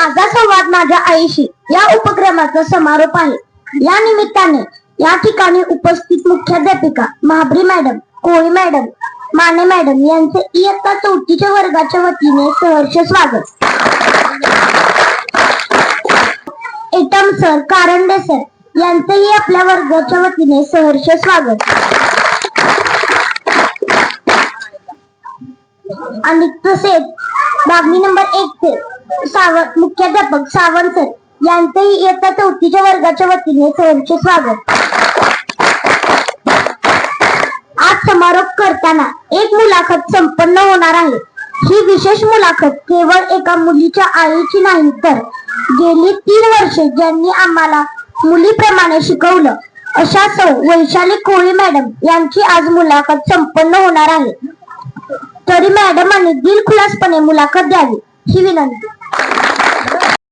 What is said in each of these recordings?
माझा संवाद माझ्या आईशी या उपक्रमाचा समारोप आहे. या निमित्ताने या ठिकाणी उपस्थित मुख्याध्यापिका Mahabari madam Koli madam Mane madam यांचे इयत्ता चौथीच्या वर्गाच्या वतीने सहर्ष स्वागत. एटम सर कारंडे सर यांचेही आपल्या वर्गाच्या वतीने सहर्ष स्वागत. आणि तसेच मागणी नंबर एक ते सावंत मुख्याध्यापक सावंत सर यांचेही इयत्ता चौथीच्या वर्गाच्या वतीने सरचे स्वागत. आज समारोप करताना एक मुलाखत संपन्न होणार आहे. ही विशेष मुलाखत केवळ एका मुलीच्या आईची नाही तर गेली तीन वर्षे ज्यांनी आम्हाला मुलीप्रमाणे शिकवलं. अशा सौ वैशाली कोळी मॅडम यांची आज मुलाखत संपन्न होणार आहे. तरी मॅडमांनी दिलखुलासपणे मुलाखत द्यावी ही विनंती.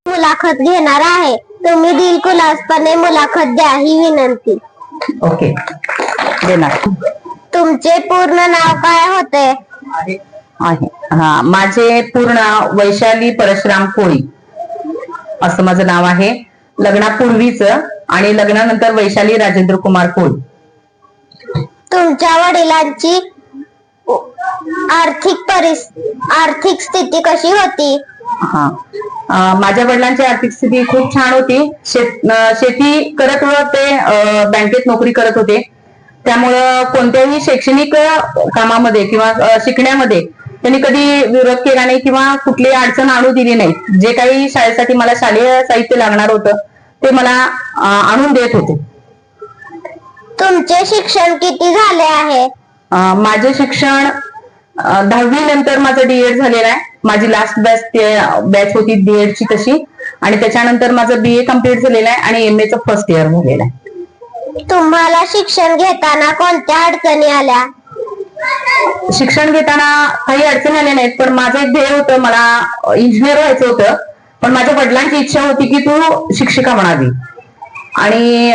मुलाखत घेणार आहे. तुम्ही दिलखुलासपणे मुलाखत द्या ही विनंती. ओके. देणार. तुमचे पूर्ण नाव काय होते? आहे. हा माझे पूर्ण नाव वैशाली परशुराम कोळी. असं माझं नाव आहे. लग्नापूर्वीच आणि लग्नानंतर वैशाली राजेंद्र कुमार कोळी. तुमच्या वडिलांची आर्थिक परिस आर्थिक स्थिती कशी होती? हा. माझ्या वडिलांची आर्थिक स्थिती खूप छान होती. शेत शेती करत ते बँकेत नोकरी करत होते. त्यामुळं कोणत्याही शैक्षणिक कामामध्ये किंवा शिकण्यामध्ये त्यांनी कधी विरोध केला नाही किंवा कुठली अडचण आणू दिली नाही. जे काही शाळेसाठी मला शालेय साहित्य लागणार होतं ते मला आणून देत होते. तुमचे शिक्षण किती झाले आहे? माझे शिक्षण दहावी नंतर माझं डीएड झालेलं आहे. माझी लास्ट बॅच बॅच होती डीएड ची तशी. आणि त्याच्यानंतर माझं बी ए कंप्लीट झालेलं आहे आणि एम च फर्स्ट इयर झालेलं आहे. तुम्हाला शिक्षण घेताना कोणत्या अडचणी आल्या? शिक्षण घेताना काही अडचणी आल्या नाहीत पण माझं एक ध्येय होतं मला इंजिनियर व्हायचं होतं. पण माझ्या वडिलांची इच्छा होती की तू शिक्षिका म्हणावी. आणि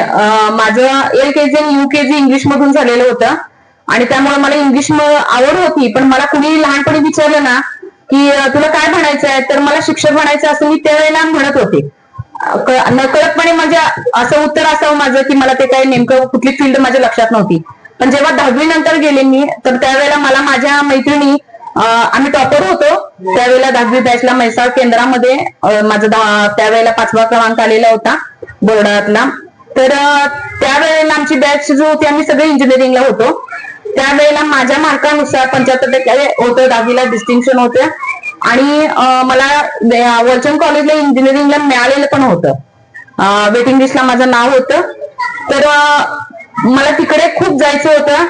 माझं L K G U K G English मधून झालेलं होतं. आणि त्यामुळे मला इंग्लिश आवड होती पण मला कुणी लहानपणी विचारलं ना की तुला काय म्हणायचं आहे? तर मला शिक्षक म्हणायचं असं मी त्यावेळेला म्हणत होते. नकळतपणे म्हणजे असं उत्तर असावं माझं की मला ते काही नेमकं कुठली फील्ड माझ्या लक्षात नव्हती. पण जेव्हा दहावी नंतर गेले मी तर त्यावेळेला मला माझ्या मैत्रिणी आम्ही टॉपर होतो. त्यावेळेला दहावी बॅचला म्हैसाळ केंद्रामध्ये माझा दहा- त्यावेळेला पाचवा क्रमांक आलेला होता बोर्डातला. तर त्यावेळेला आमची बॅच जो होती आम्ही सगळे इंजिनिअरिंगला होतो. त्यावेळेला माझ्या मार्कानुसार पंच्याहत्तर टक्के होतं दहावीला डिस्टिंक्शन होतं. आणि मला वर्चन कॉलेजला इंजिनिअरिंगला मिळालेलं पण होतं. वेटिंग लिस्टला माझं नाव होतं. तर मला तिकडे खूप जायचं होतं.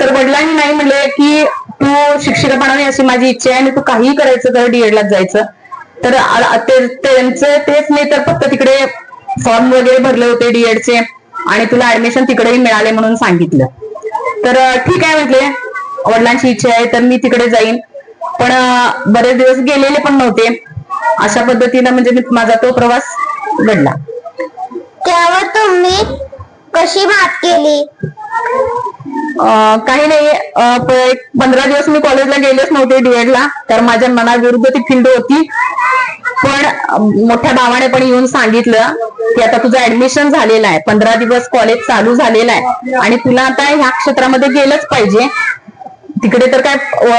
तर वडिलांनी नाही म्हणले की तू शिक्षिका बनावी अशी माझी इच्छा आहे आणि तू काहीही करायचं तर डीएडलाच जायचं. तर ते- त्यांचं तेच नाही तर फक्त तिकडे फॉर्म वगैरे भरले होते डीएडचे आणि तुला ऍडमिशन तिकडेही मिळाले म्हणून सांगितलं. तर ठीक आहे म्हटले. वडिलांची इच्छा आहे तर मी तिकडे जाईन. पण बरेच दिवस गेलेले पण नव्हते. अशा पद्धतीनं म्हणजे मी- माझा तो प्रवास घडला. त्यावर तुम्ही कशी मात केली? काही नाही. पंधरा दिवस मी कॉलेजला गेलेच नव्हते डीएड ला. तर माझ्या मनाविरुद्ध ती फील्ड होती. पण मोठ्या भावाने पण येऊन सांगितलं. की आता तुझं ऍडमिशन झालेलं आहे. पंधरा दिवस कॉलेज चालू झालेलं आहे. आणि तुला आता ह्या क्षेत्रामध्ये गेलंच पाहिजे. तिकडे तर काय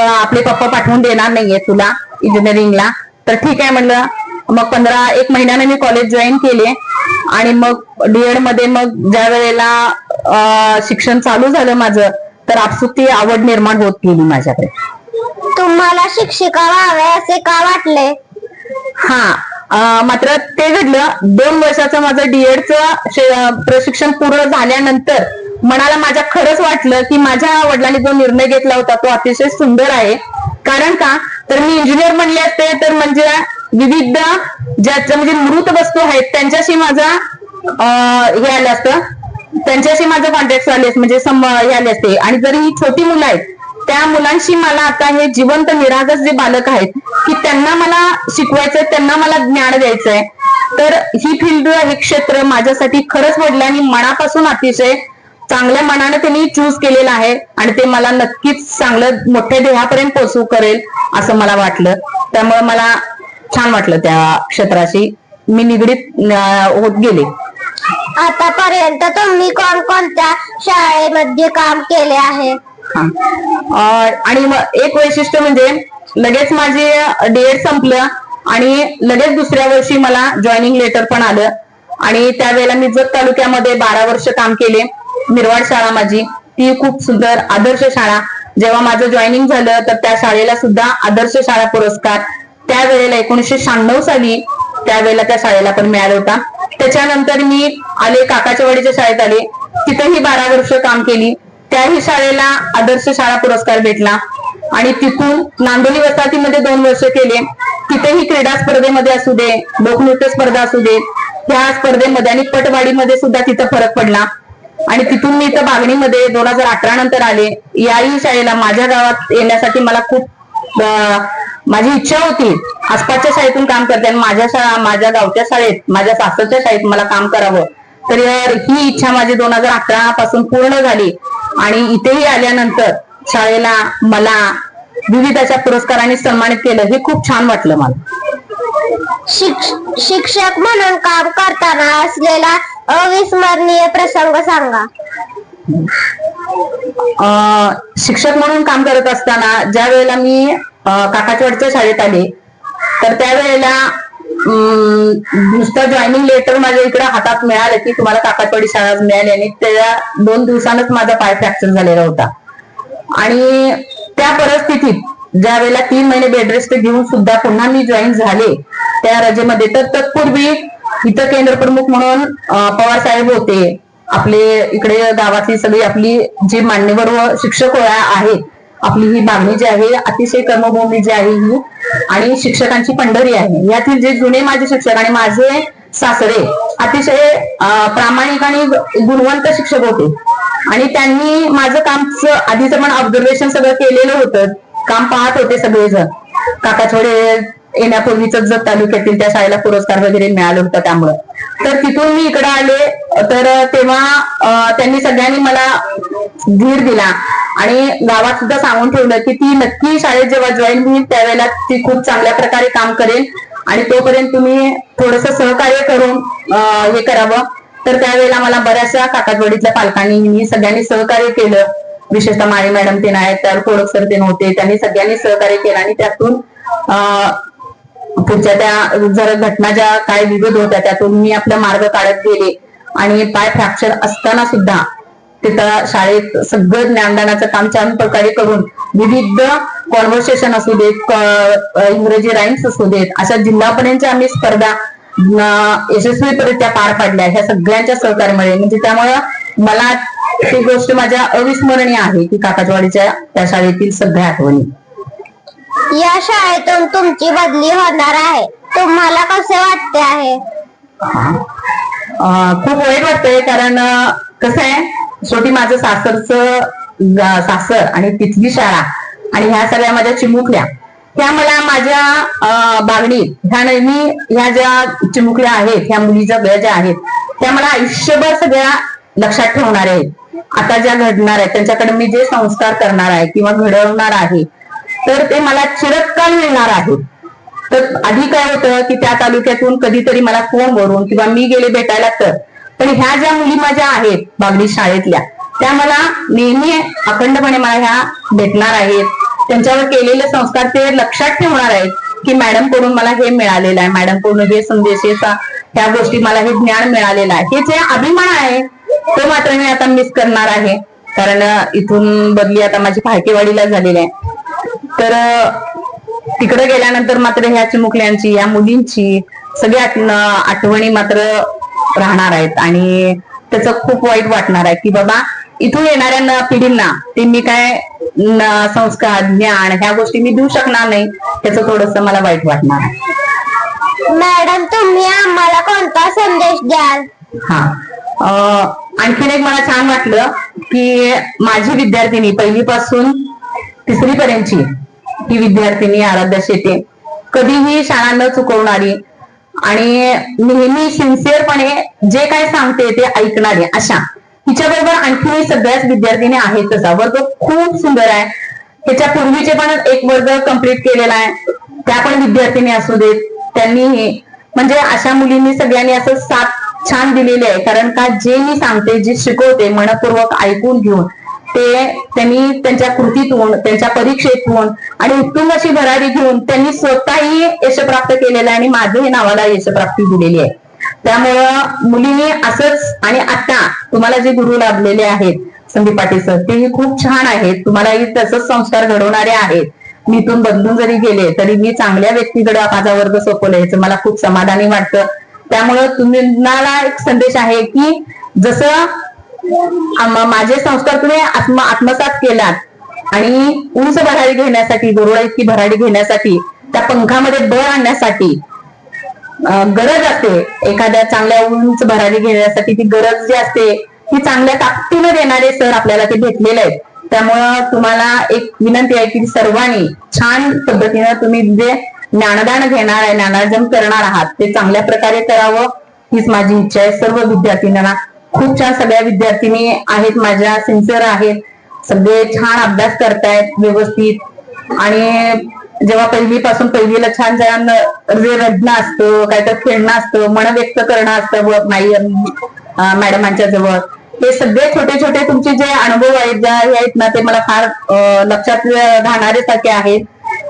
आपले पप्पा पाठवून देणार नाहीये तुला इंजिनिअरिंगला तर ठीक आहे म्हणलं. मग पंधरा एक महिन्याने मी कॉलेज जॉईन केले. आणि मग डीएडमध्ये मग ज्या वेळेला शिक्षण चालू झालं माझं तर आपसूक ती आवड निर्माण होत गेली माझ्याकडे. तुम्हाला शिक्षिका व्हावे असे का वाटले? हा. मात्र ते घडलं. दोन वर्षाचं माझं डीएडचं प्रशिक्षण पूर्ण झाल्यानंतर मनाला माझ्या खरंच वाटलं की माझ्या वडिलांनी जो निर्णय घेतला होता तो अतिशय सुंदर आहे. कारण का? तर मी इंजिनियर म्हणले असते तर म्हणजे विविध ज्याच्या म्हणजे मृत वस्तू आहेत त्यांच्याशी माझा हे आलं असतं. त्यांच्याशी माझं कॉन्टॅक्ट आले म्हणजे सम हे आले असते. आणि जरी ही छोटी मुलं आहेत त्या मुलांशी मला आता हे जिवंत निरागस जे बालक आहेत की त्यांना मला शिकवायचंय त्यांना मला ज्ञान द्यायचंय. तर ही फील्ड हे क्षेत्र माझ्यासाठी खरंच वडिलांनी मनापासून अतिशय चांगल्या मनाने त्यांनी चूज केलेलं आहे आणि ते मला नक्कीच चांगलं मोठ्या देहापर्यंत पोहोचू करेल असं मला वाटलं. त्यामुळे मला छान वाटलं त्या क्षेत्राशी मी निगडीत होत गेले. आतापर्यंत तुम्ही कोणकोणत्या शाळेमध्ये काम केले आहे? आणि एक वैशिष्ट्य म्हणजे लगेच माझे डीएड संपलं आणि लगेच दुसऱ्या वर्षी मला जॉईनिंग लेटर पण आलं. आणि त्यावेळेला मी जत तालुक्यामध्ये बारा वर्ष काम केले. मिरवाड शाळा माझी ती खूप सुंदर आदर्श शाळा. जेव्हा माझं जॉईनिंग झालं तर त्या शाळेला सुद्धा आदर्श शाळा पुरस्कार. त्यावेळेला एकोणीसशे शहाण्णव साली त्यावेळेला त्या शाळेला पण मिळाला होता. त्याच्यानंतर मी आले काकाच्या वाडीच्या शाळेत आले. तिथेही बारा वर्ष काम केली. त्याही शाळेला आदर्श शाळा पुरस्कार भेटला. आणि तिथून नांदोली वसाहतीमध्ये दोन वर्ष केले. तिथेही क्रीडा स्पर्धेमध्ये असू दे लोकनृत्य स्पर्धा असू दे त्या स्पर्धेमध्ये आणि पटवाडीमध्ये सुद्धा तिथं फरक पडला. आणि तिथून मी इथं बागणीमध्ये दोन हजार अठरा नंतर आले. याही शाळेला माझ्या गावात येण्यासाठी मला खूप माझी इच्छा होती. आसपासच्या शाळेतून काम करते आणि माझ्या शाळा माझ्या गावच्या शाळेत माझ्या सासरच्या शाळेत मला काम करावं. तर ही इच्छा माझी दोन हजार अठरा पासून पूर्ण झाली. आणि इथेही आल्यानंतर शाळेला मला विविध अशा पुरस्कारांनी सन्मानित केलं हे खूप छान वाटलं मला. शिक्ष- शिक्षक म्हणून काम करताना असलेला अविस्मरणीय प्रसंग सांगा. अं, शिक्षक म्हणून काम करत असताना ज्या वेळेला मी अं, काकाचवाडच्या शाळेत आले तर त्यावेळेला नुसतं जॉईनिंग लेटर माझ्या इकडे हातात मिळालं की तुम्हाला काकाचवाडी शाळा मिळाली आणि त्या दोन दिवसानच माझा पाय फ्रॅक्चर झालेला होता. आणि त्या परिस्थितीत ज्या वेळेला तीन महिने बेड रेस्ट घेऊन सुद्धा पुन्हा मी जॉईन झाले त्या रजेमध्ये. तर तत्पूर्वी इथं केंद्र प्रमुख म्हणून पवार साहेब होते. आपले इकडे गावातली सगळी आपली जी मान्यवर व शिक्षक आहेत आपली ही मागणी जी आहे अतिशय कर्मभूमी जी आहे ही. आणि शिक्षकांची पंढरी आहे. यातील जे जुने माझे शिक्षक आणि माझे सासरे अतिशय प्रामाणिक आणि गुणवंत शिक्षक होते. आणि त्यांनी माझं कामचं आधीच पण ऑब्झर्वेशन सगळं केलेलं होतं. काम पाहत होते सगळेजण. काकाचोडे येण्यापूर्वीच जत तालुक्यातील त्या शाळेला पुरस्कार वगैरे मिळालं होतं त्यामुळं. तर तिथून मी इकडे आले. तर तेव्हा त्यांनी सगळ्यांनी मला धीर दिला. आणि गावात सुद्धा सांगून ठेवलं की ती नक्की शाळेत जेव्हा जॉईन होईल त्यावेळेला ती खूप चांगल्या प्रकारे काम करेल. आणि तोपर्यंत तुम्ही थोडस सहकार्य करून हे करावं. तर त्यावेळेला मला बऱ्याचशा काकाजवडीतल्या पालकांनी मी सगळ्यांनी सहकार्य केलं. विशेषतः माळी मॅडम ते नाही तर कोडक सर ते नव्हते. त्यांनी सगळ्यांनी सहकार्य केलं आणि त्यातून पुढच्या त्या जर घटना ज्या काय विविध होत्या त्यातून मी आपला मार्ग काढत गेले. आणि पाय फ्रॅक्चर असताना सुद्धा तिथं शाळेत सगळं ज्ञानदानाचं काम छान प्रकारे करून विविध कॉन्व्हर्सेशन असू देत इंग्रजी राईम्स असू देत अशा जिल्हापर्यंतच्या आम्ही स्पर्धा अं, यशस्वीरित्या पार पाडल्या ह्या सगळ्यांच्या सहकार्यामुळे. म्हणजे त्यामुळं मला ही गोष्ट माझ्या अविस्मरणीय आहे की काकाचवाडीच्या त्या शाळेतील सगळ्या आठवणी. या शाळेतून तुमची बदली होणार आहे. तुम्हाला कसे वाटते आहे? खूप वाईट वाटतंय कारण कसं आहे शेवटी माझं सासरचं सासर आणि तिथली शाळा आणि ह्या सगळ्या माझ्या चिमुकल्या त्या मला माझ्या अं, बागडीत ह्या नेहमी ह्या ज्या चिमुकल्या आहेत ह्या मुलीच्या गळ्या ज्या आहेत त्या मला आयुष्यभर सगळ्या लक्षात ठेवणार आहेत. आता ज्या घडणार आहेत त्यांच्याकडे मी जे संस्कार करणार आहे किंवा घडवणार आहे तर ते मला चिरकाल मिळणार आहेत तर आधी काय होतं की त्या तालुक्यातून कधीतरी मला फोन वरून किंवा मी गेले भेटायला तर. पण ह्या ज्या मुली माझ्या आहेत बागडी शाळेतल्या त्या मला नेहमी अखंडपणे मला ह्या भेटणार आहेत. त्यांच्यावर केलेले संस्कार ते लक्षात ठेवणार आहेत की मॅडमकडून मला हे मिळालेलं आहे. मॅडमकडून हे संदेश ह्या गोष्टी मला हे ज्ञान मिळालेलं आहे. हे जे अभिमान आहे तो मात्र मी आता मिस करणार आहे. कारण इथून बदली आता माझी फाळकेवाडीला झालेली आहे. तर तिकडे गेल्यानंतर मात्र ह्या चिमुकल्यांची या मुलींची सगळ्या आठ- आठवणी मात्र राहणार आहेत. आणि त्याचं खूप वाईट वाटणार आहे की बाबा इथून येणाऱ्या न- पिढींना ते मी काय संस्कार ज्ञान ह्या गोष्टी मी देऊ शकणार नाही त्याचं थोडस मला वाईट वाटणार आहे. मॅडम तुम्ही आम्हाला कोणता संदेश द्याल? हा. आणखीन एक मला छान वाटलं की माझी विद्यार्थिनी पहिलीपासून तिसरी पर्यंतची ही विद्यार्थिनी आराध्या शेटे कधीही शाळा न चुकवणारी आणि नेहमी सिन्सिअरपणे जे काय सांगते ते ऐकणारी अशा. हिच्याबरोबर आणखी सगळ्याच विद्यार्थिनी आहेत तसा वर्ग खूप सुंदर आहे. ह्याच्या पूर्वीचे पण एक वर्ग कंप्लीट केलेला आहे. त्या पण विद्यार्थिनी असू देत. त्यांनी म्हणजे अशा मुलींनी सगळ्यांनी असं साथ छान दिलेली आहे. कारण का जे मी सांगते जे शिकवते मनपूर्वक ऐकून घेऊन ते त्यांनी त्यांच्या कृतीतून त्यांच्या परीक्षेतून आणि उत्तुंग अशी भरारी घेऊन त्यांनी स्वतःही यश प्राप्त केलेलं आहे आणि माझ्याही नावाला यशप्राप्ती दिलेली आहे. त्यामुळं मुलींनी असंच आणि आता तुम्हाला जे गुरु लाभलेले आहेत संदीप पाटील सर तेही खूप छान आहेत. तुम्हालाही तसंच संस्कार घडवणारे आहेत. मी इथून बदलून जरी गेले तरी मी चांगल्या व्यक्तीकडे माझा वर्ग सोपवला याचं मला खूप समाधानी वाटतं. त्यामुळं तुम्हाला एक संदेश आहे की जसं माझे संस्कार तुम्ही आत्म आत्मसात केलात. आणि उंच भराडी घेण्यासाठी गुरुळा इतकी भराडी घेण्यासाठी त्या पंखामध्ये बळ आणण्यासाठी गरज असते. एखाद्या चांगल्या उंच भरारी घेण्यासाठी ती गरज जी असते ती चांगल्या ताकदीनं देणारे सर आपल्याला ते भेटलेले आहेत. त्यामुळं तुम्हाला एक विनंती आहे की सर्वांनी छान पद्धतीनं तुम्ही जे ज्ञानदान घेणार आहे ज्ञानार्जन करणार आहात ते चांगल्या प्रकारे करावं हीच माझी इच्छा आहे. सर्व विद्यार्थिनींना खूप छान सगळ्या विद्यार्थिनी आहेत माझ्या सिन्सिअर आहेत. सगळे छान अभ्यास करतायत व्यवस्थित. आणि जेव्हा पहिलीपासून पहिलीला छान छान जे रडणं असतं काहीतरी खेळणं असतं मन व्यक्त करणं असतं व नाही मॅडमांच्या जवळ हे सगळे छोटे छोटे तुमचे जे अनुभव आहेत ज्या हे आहेत ना ते मला फार लक्षात राहणारे सारखे आहेत.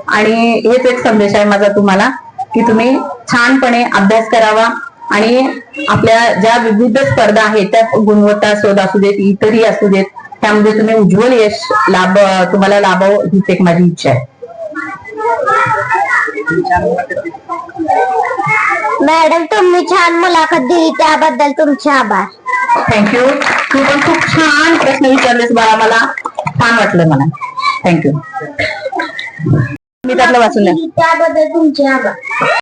आणि हेच एक संदेश आहे माझा तुम्हाला की तुम्ही छानपणे अभ्यास करावा. आणि आपल्या ज्या विविध स्पर्धा आहेत त्या गुणवत्ता शोध असू देत इतरही असू देत त्यामध्ये तुम्ही उज्ज्वल यश लाभ तुम्हाला लाभावं हीच एक माझी इच्छा आहे. मॅडम तुम्ही छान मुलाखत दिली त्याबद्दल तुमचे आभार. थँक्यू तू पण खूप छान प्रश्न विचारलेस बाळा मला छान वाटलं मला. थँक्यू मी त्यातलं वाचून त्याबद्दल तुमचे आभार.